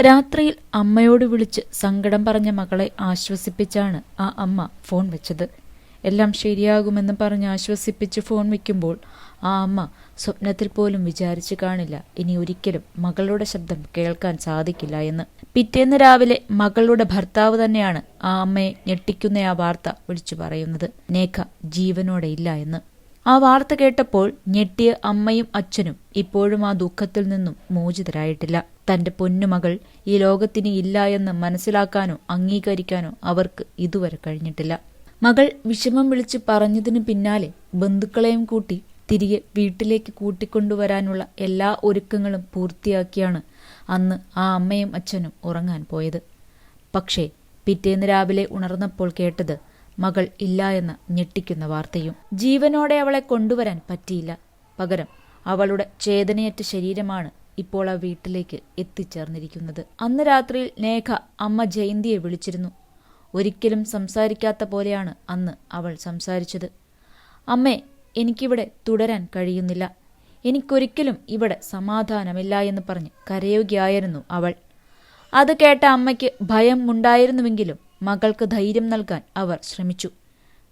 രാത്രിയിൽ അമ്മയോട് വിളിച്ച് സങ്കടം പറഞ്ഞ മകളെ ആശ്വസിപ്പിച്ചാണ് ആ അമ്മ ഫോൺ വെച്ചത്. എല്ലാം ശരിയാകുമെന്ന് പറഞ്ഞ് ആശ്വസിപ്പിച്ച് ഫോൺ വയ്ക്കുമ്പോൾ ആ അമ്മ സ്വപ്നത്തിൽ പോലും വിചാരിച്ചു കാണില്ല. ഇനി ഒരിക്കലും മകളുടെ ശബ്ദം കേൾക്കാൻ സാധിക്കില്ല എന്ന്. പിറ്റേന്ന് രാവിലെ മകളുടെ ഭർത്താവ് തന്നെയാണ് ആ അമ്മയെ ഞെട്ടിക്കുന്ന ആ വാർത്ത വിളിച്ചു പറയുന്നത്. നേഖ ജീവനോടെ ഇല്ല എന്ന്. ആ വാർത്ത കേട്ടപ്പോൾ ഞെട്ടിയ അമ്മയും അച്ഛനും ഇപ്പോഴും ആ ദുഃഖത്തിൽ നിന്നും മോചിതരായിട്ടില്ല. തന്റെ പൊന്നുമകൾ ഈ ലോകത്തിന് ഇല്ല എന്ന് മനസ്സിലാക്കാനോ അംഗീകരിക്കാനോ അവർക്ക് ഇതുവരെ കഴിഞ്ഞിട്ടില്ല. മകൾ വിഷമം വിളിച്ച് പറഞ്ഞതിനു പിന്നാലെ ബന്ധുക്കളെയും കൂട്ടി തിരികെ വീട്ടിലേക്ക് കൂട്ടിക്കൊണ്ടുവരാനുള്ള എല്ലാ ഒരുക്കങ്ങളും പൂർത്തിയാക്കിയാണ് അന്ന് ആ അമ്മയും അച്ഛനും ഉറങ്ങാൻ പോയത്. പക്ഷേ പിറ്റേന്ന് രാവിലെ ഉണർന്നപ്പോൾ കേട്ടത് മകൾ ഇല്ല എന്ന ഞെട്ടിക്കുന്ന വാർത്തയും. ജീവനോടെ അവളെ കൊണ്ടുവരാൻ പറ്റിയില്ല. പകരം അവളുടെ ചേതനയറ്റ ശരീരമാണ് ഇപ്പോൾ ആ വീട്ടിലേക്ക് എത്തിച്ചേർന്നിരിക്കുന്നത്. അന്ന് രാത്രിയിൽ നേഖ അമ്മ ജയന്തിയെ വിളിച്ചിരുന്നു. ഒരിക്കലും സംസാരിക്കാത്ത പോലെയാണ് അന്ന് അവൾ സംസാരിച്ചത്. അമ്മേ എനിക്കിവിടെ തുടരാൻ കഴിയുന്നില്ല. എനിക്കൊരിക്കലും ഇവിടെ സമാധാനമില്ല എന്ന് പറഞ്ഞ് കരയുകയായിരുന്നു അവൾ. അത് കേട്ട അമ്മയ്ക്ക് ഭയം ഉണ്ടായിരുന്നുവെങ്കിലും മകൾക്ക് ധൈര്യം നൽകാൻ അവർ ശ്രമിച്ചു.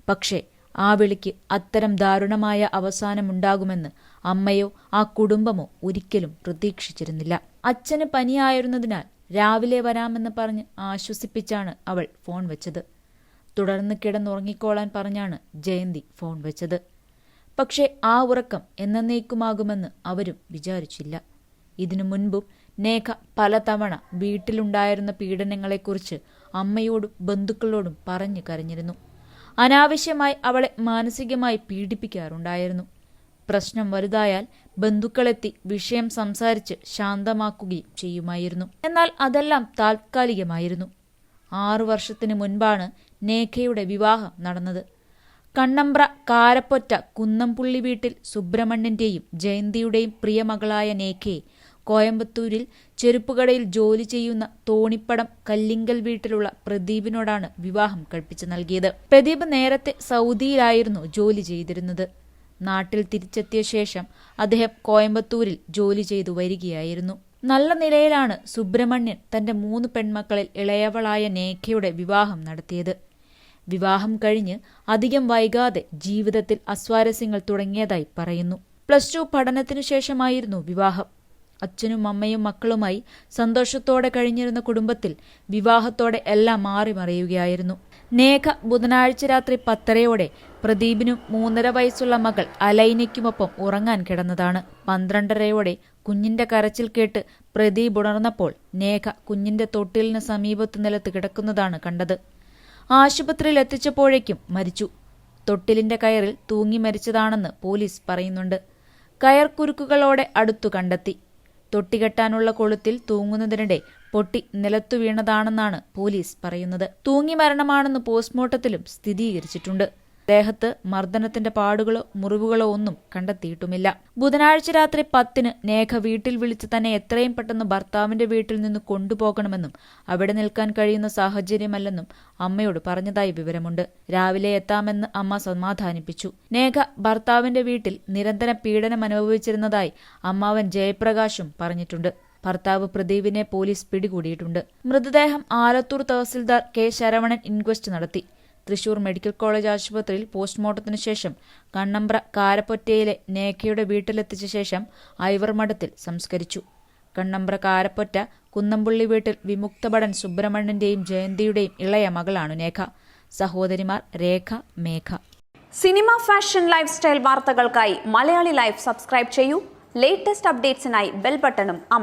പക്ഷേ ആ വിളിക്ക് അത്തരം ദാരുണമായ അവസാനമുണ്ടാകുമെന്ന് അമ്മയോ ആ കുടുംബമോ ഒരിക്കലും പ്രതീക്ഷിച്ചിരുന്നില്ല. അച്ഛന് പനിയായിരുന്നതിനാൽ രാവിലെ വരാമെന്ന് പറഞ്ഞ് ആശ്വസിപ്പിച്ചാണ് അവൾ ഫോൺ വെച്ചത്. തുടർന്ന് കിടന്നുറങ്ങിക്കോളാൻ പറഞ്ഞാണ് ജയന്തി ഫോൺ വെച്ചത്. പക്ഷേ ആ ഉറക്കം എന്നേക്കുമാകുമെന്ന് അവരും വിചാരിച്ചില്ല. ഇതിനു മുൻപും നേഖ പലതവണ വീട്ടിലുണ്ടായിരുന്ന പീഡനങ്ങളെക്കുറിച്ച് അമ്മയോടും ബന്ധുക്കളോടും പറഞ്ഞു കരഞ്ഞിരുന്നു. അനാവശ്യമായി അവളെ മാനസികമായി പീഡിപ്പിക്കാറുണ്ടായിരുന്നു. പ്രശ്നം വലുതായാൽ ബന്ധുക്കളെത്തി വിഷയം സംസാരിച്ച് ശാന്തമാക്കുകയും ചെയ്യുമായിരുന്നു. എന്നാൽ അതെല്ലാം താൽക്കാലികമായിരുന്നു. ആറു വർഷത്തിന് മുൻപാണ് നേഖയുടെ വിവാഹം നടന്നത്. കണ്ണമ്പ്ര കാരപ്പൊറ്റ കുന്നംപുള്ളി വീട്ടിൽ സുബ്രഹ്മണ്യന്റെയും ജയന്തിയുടെയും പ്രിയമകളായ നേഖയെ കോയമ്പത്തൂരിൽ ചെരുപ്പുകടയിൽ ജോലി ചെയ്യുന്ന തോണിപ്പടം കല്ലിങ്കൽ വീട്ടിലുള്ള പ്രദീപിനോടാണ് വിവാഹം കഴിപ്പിച്ചു നൽകിയത്. പ്രദീപ് നേരത്തെ സൗദിയിലായിരുന്നു ജോലി ചെയ്തിരുന്നത്. നാട്ടിൽ തിരിച്ചെത്തിയ ശേഷം അദ്ദേഹം കോയമ്പത്തൂരിൽ ജോലി ചെയ്തു വരികയായിരുന്നു. നല്ല നിലയിലാണ് സുബ്രഹ്മണ്യൻ തന്റെ മൂന്ന് പെൺമക്കളിൽ ഇളയവളായ നേഖയുടെ വിവാഹം നടത്തിയത്. വിവാഹം കഴിഞ്ഞ് അധികം വൈകാതെ ജീവിതത്തിൽ അസ്വാരസ്യങ്ങൾ തുടങ്ങിയതായി പറയുന്നു. പ്ലസ് ടു പഠനത്തിനു ശേഷമായിരുന്നു വിവാഹം. അച്ഛനും അമ്മയും മക്കളുമായി സന്തോഷത്തോടെ കഴിഞ്ഞിരുന്ന കുടുംബത്തിൽ വിവാഹത്തോടെ എല്ലാം മാറി മറിയുകയായിരുന്നു. നേഖ ബുധനാഴ്ച രാത്രി പത്തരയോടെ പ്രദീപിനും മൂന്നര വയസ്സുള്ള മകൾ അലൈനയ്ക്കുമൊപ്പം ഉറങ്ങാൻ കിടന്നതാണ്. പന്ത്രണ്ടരയോടെ കുഞ്ഞിന്റെ കരച്ചിൽ കേട്ട് പ്രദീപ് ഉണർന്നപ്പോൾ നേഖ കുഞ്ഞിന്റെ തൊട്ടിലിന് സമീപത്ത് നിലത്ത് കിടക്കുന്നതാണ് കണ്ടത്. ആശുപത്രിയിൽ എത്തിച്ചപ്പോഴേക്കും മരിച്ചു. തൊട്ടിലിന്റെ കയറിൽ തൂങ്ങി മരിച്ചതാണെന്ന് പോലീസ് പറയുന്നുണ്ട്. കയർ കുരുക്കുകളോടെ അടുത്തു കണ്ടെത്തി. തൊട്ടികെട്ടാനുള്ള കൊളുത്തിൽ തൂങ്ങുന്നതിനിടെ പൊട്ടി നിലത്തു വീണതാണെന്നാണ് പോലീസ് പറയുന്നത്. തൂങ്ങി മരണമാണെന്ന് പോസ്റ്റ്മോർട്ടത്തിലും സ്ഥിരീകരിച്ചിട്ടുണ്ട്. ദേഹത്ത് മർദ്ദനത്തിന്റെ പാടുകളോ മുറിവുകളോ ഒന്നും കണ്ടെത്തിയിട്ടുമില്ല. ബുധനാഴ്ച രാത്രി പത്തിന് നേഖ വീട്ടിൽ വിളിച്ച് തന്നെ എത്രയും പെട്ടെന്ന് ഭർത്താവിന്റെ വീട്ടിൽ നിന്ന് കൊണ്ടുപോകണമെന്നും അവിടെ നിൽക്കാൻ കഴിയുന്ന സാഹചര്യമല്ലെന്നും അമ്മയോട് പറഞ്ഞതായി വിവരമുണ്ട്. രാവിലെ എത്താമെന്ന് അമ്മ സമാധാനിപ്പിച്ചു. നേഖ ഭർത്താവിന്റെ വീട്ടിൽ നിരന്തര പീഡനം അനുഭവിച്ചിരുന്നതായി അമ്മാവൻ ജയപ്രകാശും പറഞ്ഞിട്ടുണ്ട്. ഭർത്താവ് പ്രദീപിനെ പോലീസ് പിടികൂടിയിട്ടുണ്ട്. മൃതദേഹം ആലത്തൂർ തഹസിൽദാർ കെ ശരവണൻ ഇൻക്വസ്റ്റ് നടത്തി. തൃശൂർ മെഡിക്കൽ കോളേജ് ആശുപത്രിയിൽ പോസ്റ്റ്മോർട്ടത്തിനു ശേഷം കണ്ണമ്പ്ര കാരപ്പൊറ്റയിലെ നേഖയുടെ വീട്ടിലെത്തിച്ച ശേഷം ഐവർമഠത്തിൽ സംസ്കരിച്ചു. കണ്ണമ്പ്ര കാരപ്പൊറ്റ കുന്നംപുള്ളി വീട്ടിൽ വിമുക്തഭടൻ സുബ്രഹ്മണ്യന്റെയും ജയന്തിയുടെയും ഇളയ മകളാണ് നേഖ. സഹോദരിമാർ Rekha Megha. Cinema fashion life style വാർത്തകൾക്കായി മലയാളി ലൈഫ് സബ്സ്ക്രൈബ് ചെയ്യൂ. ലേറ്റസ്റ്റ് അപ്ഡേറ്റ്സിനായി ബെൽ ബട്ടണും അമർ